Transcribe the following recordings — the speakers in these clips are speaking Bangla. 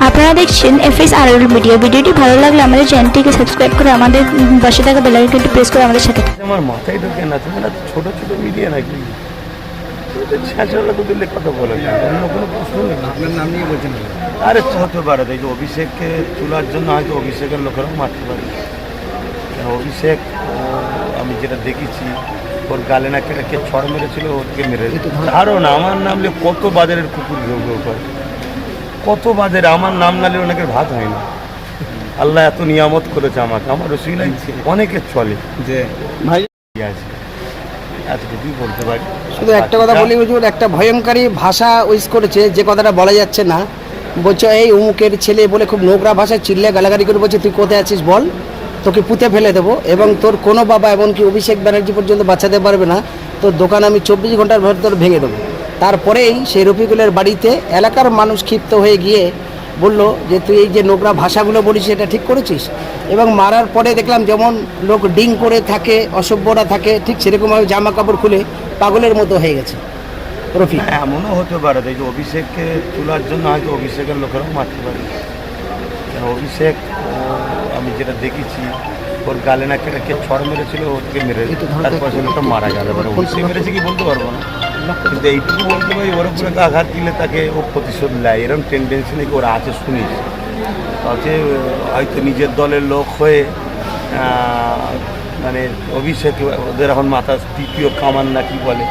আপনারা দেখছেন এফ এস আর মিডিয়া ভিডিওটি ভালো লাগলে আমাদের চ্যানেলটিকে সাবস্ক্রাইব করে আমাদের পাশে থাকা বেলাইকনটি প্রেস করে আমাদের সাথে। আমার মাথায় ঢোকে না তুমি তো ছোট ছোট মিডিয়া নাকি? ছ্যাঁচড়া তো দিলে কথা বলে না অন্য কোনো প্রশ্ন নেই। আপনার নাম নিয়ে বলছেন আরে হতে পারে তাই যে অভিষেককে তোলার জন্য হয়তো অভিষেকের লোকেরাও মারতে পারে অভিষেক ও, আমি যেটা দেখেছি ওর গালে না কেটে কে ছড় মেরেছিল ওকে মেরে আরও না আমার নামলে কত বাজারের কুকুর ঘেউ ঘেউ করে। কত বাজারে আমার নাম নালে অনেকে ভাত হয় না। আল্লাহ এত নিয়ামত করেছে আমাকে। আমার রসুলাই অনেকের চলে। যে ভাই আছে? এতটুকুই বলতে পারি। শুধু একটা কথা বলি হুজুর একটা ভয়ঙ্করী ভাষা ইউজ করেছে যে কথাটা বলা যাচ্ছে না। বলছে এই উমুকের ছেলে বলে খুব নোংরা ভাষায় চিল্লে গালাগালি করে। বলছে তুই কোথায় আছিস বল? তোকে পুঁতে ফেলে দেবো এবং তোর কোনো বাবা এমনকি অভিষেক ব্যানার্জি পর্যন্ত বাঁচাতে পারবে না। তোর দোকান আমি চব্বিশ ঘণ্টার ভেতর ভেঙে দেবো। তারপরেই সেই রফিকুলের বাড়িতে এলাকার মানুষ ক্ষিপ্ত হয়ে গিয়ে বলল যে তুই এই যে নোংরা ভাষাগুলো বলিস এটা ঠিক করেছিস? এবং মারার পরে দেখলাম যেমন লোক ডিং করে থাকে অসভ্যরা থাকে ঠিক সেরকমভাবে জামা কাপড় খুলে পাগলের মতো হয়ে গেছে। রফিক। হ্যাঁ এমনও হতে পারে। যে অভিষেককে তোলার জন্য হয়তো অভিষেকের লোকেরাও মারতে পারে। অভিষেক আমি যেটা দেখেছি ওর গালে না কেটে কে ছড় মেরেছিল ওকে মেরে তারপর সে লোকটা মারা গেল এবার অভিষেক মেরেছে কি বলতে পারব না। কিন্তু এইটুকু বলতে পারি ওর উপরে আঘাত দিলে তাকে ও প্রতিশোধ নেয়। এরকম টেন্ডেন্সি নাকি ওরা আছে শুনিস হচ্ছে হয়তো নিজের দলের লোক হয়ে মানে অভিষেক ওদের এখন মাথা তৃতীয় কামান না কি বলে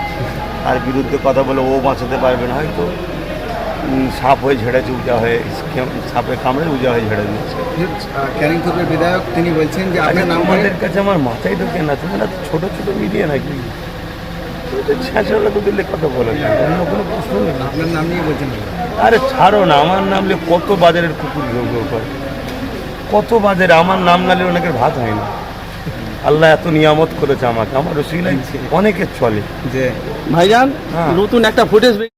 তার বিরুদ্ধে কথা বলে ও বাঁচাতে পারবে না। হয়তো সাপ হয়ে ঝেড়েছে উজা হয়ে সাপে কামড়ে উজা হয়ে ঝেড়ে দিয়েছে। ক্যানিং বিধায়ক তিনি বলছেন যে আচ্ছা তোমাদের কাছে আমার মাথায় ঢোকে না তোমরা তো ছোট ছোট মিডিয়া নাকি? ছ্যাঁচড়া তো দিলে কত বলে অন্য কোনো প্রশ্ন নেই আপনার নাম নিয়ে বলছেন আরে ছাড়ো না আমার নামলে কত বাজারের কুকুর ঘেউ ঘেউ করে কত বাজারে আমার নাম নালে অনেকের ভাত হয় না। আল্লাহ এত নিয়ামত করেছে আমাকে আমার রসিলাই অনেকের চলে। যে ভাইজান হ্যাঁ। নতুন একটা ফুটেজ